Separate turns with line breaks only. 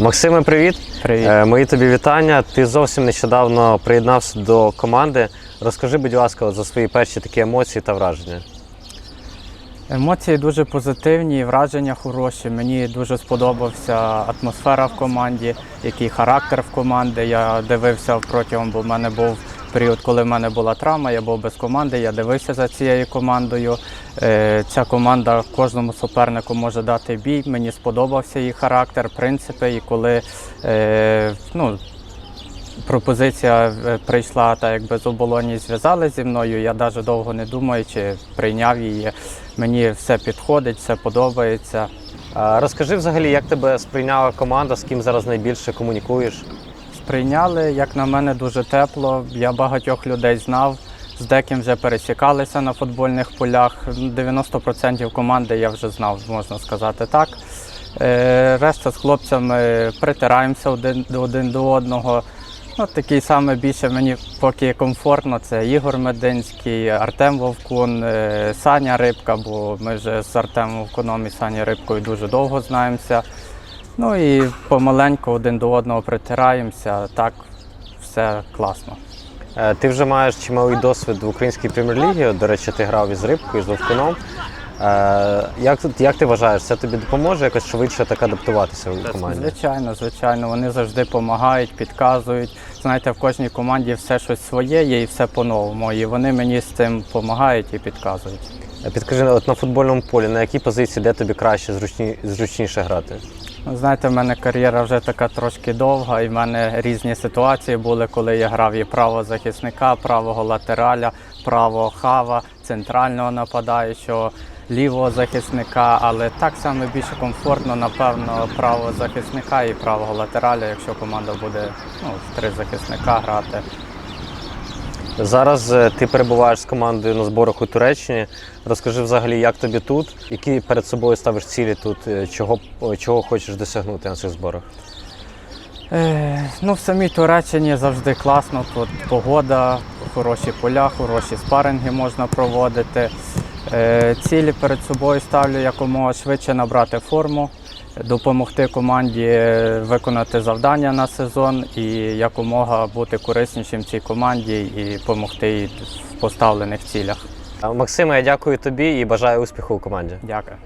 Максиме, привіт.
Привіт.
Е, Мої тобі вітання. Ти зовсім нещодавно приєднався до команди. Розкажи, будь ласка, за свої перші такі емоції та враження.
Емоції дуже позитивні, враження хороші. Мені дуже сподобався атмосфера в команді, який характер в команди. Я дивився протягом, бо в мене був період, коли в мене була травма, я був без команди, я дивився за цією командою. Е, Ця команда кожному супернику може дати бій. Мені сподобався її характер, принципи. І коли е, ну, пропозиція е, прийшла та якби з оболоні зв'язали зі мною. Я навіть довго не думаючи, прийняв її. Мені все підходить, все подобається.
Розкажи взагалі, як тебе сприйняла команда, з ким зараз найбільше комунікуєш?
Сприйняли, як на мене, дуже тепло. Я багатьох людей знав. З деким вже пересікалися на футбольних полях. 90% команди я вже знав, можна сказати так. Е, Решта з хлопцями притираємося один, один до одного. Ну, такий саме більше мені поки комфортно. Це Ігор Мединський, Артем Вовкун, е, Саня Рибка, бо ми вже з Артемом Вовкуном і Саня Рибкою дуже довго знаємося. Ну і помаленьку один до одного притираємося. Так все класно.
Е, Ти вже маєш чималий досвід в українській прем'єр-лігі. До речі, ти грав із Рибкою, з Вовкуном. Е, Як, як ти вважаєш, це тобі допоможе якось швидше так адаптуватися в команді?
Звичайно, звичайно, вони завжди допомагають, підказують. Знаєте, в кожній команді все щось своє є і все по-новому. І вони мені з цим допомагають і підказують.
Е, Підкажи, от на футбольному полі, на якій позиції, де тобі краще, зручні, зручніше грати?
Ну, Знаєте, в мене кар'єра вже така трошки довга, і в мене різні ситуації були, коли я грав і правого захисника, правого латераля, правого хава, центрального нападаючого, лівого захисника. Але так само більше комфортно, напевно, правого захисника і правого латераля, якщо команда буде ну, в три захисника грати.
Зараз е, ти перебуваєш з командою на зборах у Туреччині. Розкажи взагалі, як тобі тут, які перед собою ставиш цілі тут, е, чого, чого хочеш досягнути на цих зборах?
Е, ну, в самій Туреччині завжди класно. Тут погода, хороші поля, хороші спаринги можна проводити. Е, цілі перед собою ставлю якомога швидше набрати форму, допомогти команді е, виконати завдання на сезон і якомога бути кориснішим цій команді і допомогти їй в поставлених цілях.
Максиме, я дякую тобі і бажаю успіху у команді.
Дякую.